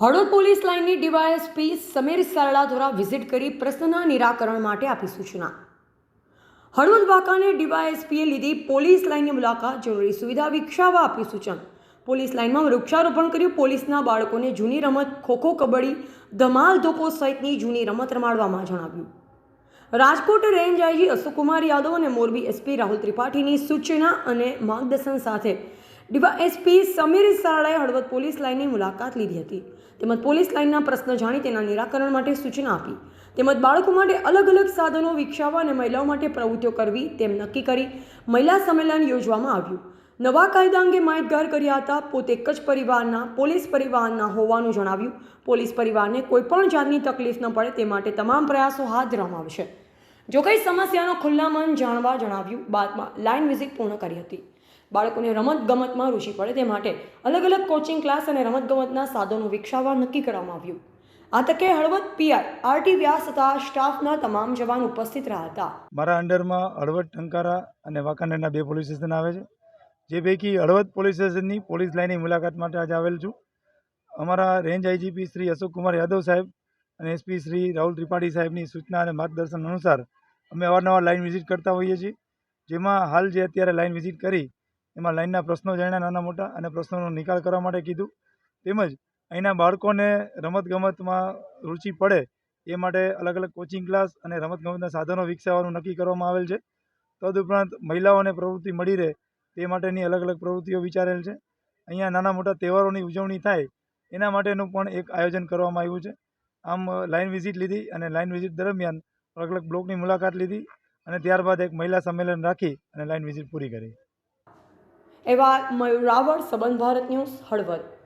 Halvad police લાઇનની DYSP Samir Sarda દ્વારા visit કરી પ્રશ્નના નિરાકરણ માટે આપી સૂચના. હળવદ વાંકાને ડીવાયએસપીએ લીધી પોલીસ લાઇનની મુલાકાત, જરૂરી સુવિધા વિકસાવવા આપી સૂચન. પોલીસ લાઇનમાં વૃક્ષારોપણ કર્યું, પોલીસના બાળકોને જૂની રમત, ખોખો, કબડ્ડી, ધમાલ, ધોકો સહિતની જૂની રમત રમાડવામાં જણાવ્યું. રાજકોટ રેન્જ આઈજી અશોકકુમાર યાદવ અને મોરબી એસપી રાહુલ ત્રિપાઠીની સૂચના અને માર્ગદર્શન સાથે ડીવાયએસપી સમીર સારડાએ હળવદ પોલીસ લાઇનની મુલાકાત લીધી હતી. તેમજ પોલીસ લાઇનના પ્રશ્ન જાણી તેના નિરાકરણ માટે સૂચના આપી. તેમજ બાળકો માટે અલગ અલગ સાધનો વિકસાવવા અને મહિલાઓ માટે પ્રવૃત્તિઓ કરવી તેમ નક્કી કરી મહિલા સંમેલન યોજવામાં આવ્યું. નવા કાયદા અંગે માહિતગાર કર્યા હતા. પોતે એક જ પરિવારના, પોલીસ પરિવારના હોવાનું જણાવ્યું. પોલીસ પરિવારને કોઈપણ જાતની તકલીફ ન પડે તે માટે તમામ પ્રયાસો હાથ ધરવામાં આવશે. જો કંઈ સમસ્યાનો ખુલ્લા મન જાણવા જણાવ્યું, બાદમાં લાઇન વિઝિટ પૂર્ણ કરી હતી. બાળકોને રમતગમતમાં રુચિ પડે તે માટે અલગ અલગ કોચિંગ ક્લાસ અને રમતગમતના સાધનો વિકસાવવા નક્કી કરવામાં આવ્યું. આ તકે હળવદ પીઆઈ આરટી વ્યાસ તથા સ્ટાફના તમામ જવાન ઉપસ્થિત રહ્યા હતા. મારા અંડરમાં હળવદ ટંકારા અને વાંકાનેરના બે પોલીસ સ્ટેશન આવે છે. જે પૈકી હળવદ પોલીસ સ્ટેશનની પોલીસ લાઇનની મુલાકાત માટે આજે આવેલ છું. અમારા રેન્જ આઈજીપી શ્રી અશોકકુમાર યાદવ સાહેબ અને એસપી શ્રી રાહુલ ત્રિપાઠી સાહેબની સૂચના અને માર્ગદર્શન અનુસાર અમે અવારનવાર લાઇન વિઝિટ કરતા હોઈએ છીએ. જેમાં હાલ જે અત્યારે લાઇન વિઝિટ કરી એમાં લાઇનના પ્રશ્નો જાણ્યા નાના મોટા અને પ્રશ્નોનો નિકાલ કરવા માટે કીધું. તેમજ અહીંના બાળકોને રમતગમતમાં રુચિ પડે એ માટે અલગ અલગ કોચિંગ ક્લાસ અને રમતગમતના સાધનો વિકસાવવાનું નક્કી કરવામાં આવેલ છે. તદુપરાંત મહિલાઓને પ્રવૃત્તિ મળી રહે તે માટેની અલગ અલગ પ્રવૃત્તિઓ વિચારેલ છે. અહીંયા નાના મોટા તહેવારોની ઉજવણી થાય એના માટેનું પણ એક આયોજન કરવામાં આવ્યું છે. આમ લાઇન વિઝિટ લીધી અને લાઇન વિઝિટ દરમિયાન અલગ અલગ બ્લોકની મુલાકાત લીધી અને ત્યારબાદ એક મહિલા સંમેલન રાખી અને લાઇન વિઝિટ પૂરી કરી. એવા મયુરાવળ સંબંધ ભારત ન્યૂઝ હળવદ.